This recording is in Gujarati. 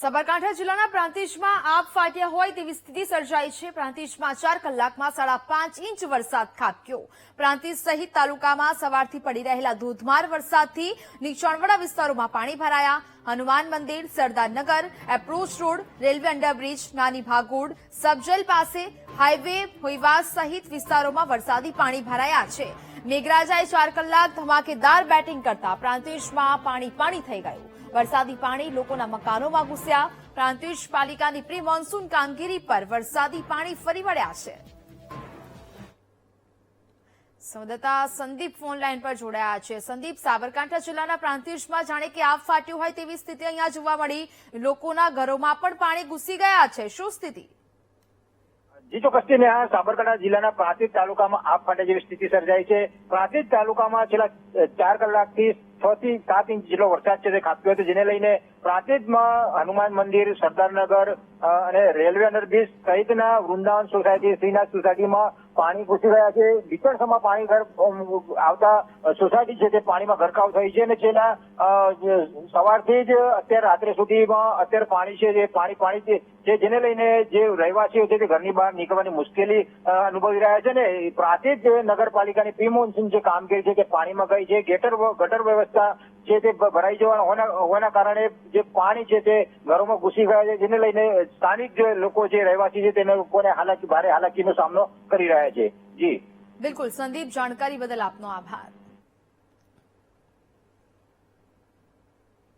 સાબરકાંઠા જિલ્લાના પ્રાંતિજમાં આપ ફાટ્યા હોય તેવી સ્થિતિ સર્જાઈ છે. પ્રાંતિજમાં ચાર કલાકમાં સાડા પાંચ ઇંચ વરસાદ ખાબક્યો. પ્રાંતિજ સહિત તાલુકામાં સવારથી પડી રહેલા ધોધમાર વરસાદથી નીચાણવાળા વિસ્તારોમાં પાણી ભરાયા. હનુમાન મંદિર, Sardarnagar, approach road, railway underbridge, Nani Bhagod sub jail પાસે, હાઈવે, હોઈવાસ સહિત વિસ્તારોમાં વરસાદી પાણી ભરાયા છે. મેઘરાજાએ ચાર કલાક ધમાકેદાર બેટિંગ કરતા પ્રાંતિજમાં પાણી પાણી થઈ ગયું. વરસાદી પાણી લોકોના મકાનોમાં ઘૂસ્યા. પ્રાંતિજ પાલિકાની પ્રી મોન્સૂન કામગીરી પર વરસાદી પાણી ફરી વળ્યા છે. સંવાદદાતા સંદીપ ફોન લાઈન પર જોડાયા છે. સંદીપ, સાબરકાંઠા જિલ્લાના પ્રાંતિજમાં જાણે કે આપ ફાટ્યું હોય તેવી સ્થિતિ અહીંયા જોવા મળી. લોકોના ઘરોમાં પણ પાણી ઘૂસી ગયા છે. શું સ્થિતિ? જી ચોક્કસથી સાબરકાંઠા જિલ્લાના પ્રાંતિજ તાલુકામાં આપ ફાટે જેવી સ્થિતિ સર્જાઈ છે. પ્રાંતિજ તાલુકામાં છેલ્લા ચાર કલાકથી છ થી સાત ઇંચ જેટલો વરસાદ છે તે ખાબક્યો હતો. જેને લઈને પ્રાંતિજમાં હનુમાન મંદિર, સરદારનગર અને રેલવે અંડરબ્રિજ સહિતના વૃંદાવન સોસાયટી, શ્રીનાથ સોસાયટીમાં પાણી ઘૂસી ગયા છે. વિચરસમાં પાણી ઘર આવતા સોસાયટી છે તે પાણીમાં ગરકાવ થઈ છે અને છેલ્લા સવારથી જ અત્યારે રાત્રે સુધીમાં અત્યારે પાણી છે જે પાણી પાણી છે જેને લઈને જે રહેવાસીઓ છે તે ઘરની બહાર નીકળવાની મુશ્કેલી અનુભવી રહ્યા છે. ને પ્રાંતિજ નગરપાલિકાની પ્રી મોન્સૂન જે કામગીરી છે તે પાણીમાં ગઈ છે. ગેટર ગટર વ્યવસ્થા છે તે ભ- ભરાઈ જવાના હોવાના કારણે જે પાણી છે તે ઘરોમાં ઘૂસી ગયા છે, જેને લઈને સ્થાનિક જે લોકો જે રહેવાસી છે તેને લોકોને હાલાકી, ભારે હાલાકીનો સામનો કરી રહ્યા છે. જી. બિલકુલ. સંદીપ, જાણકારી બદલ આપનો આભાર.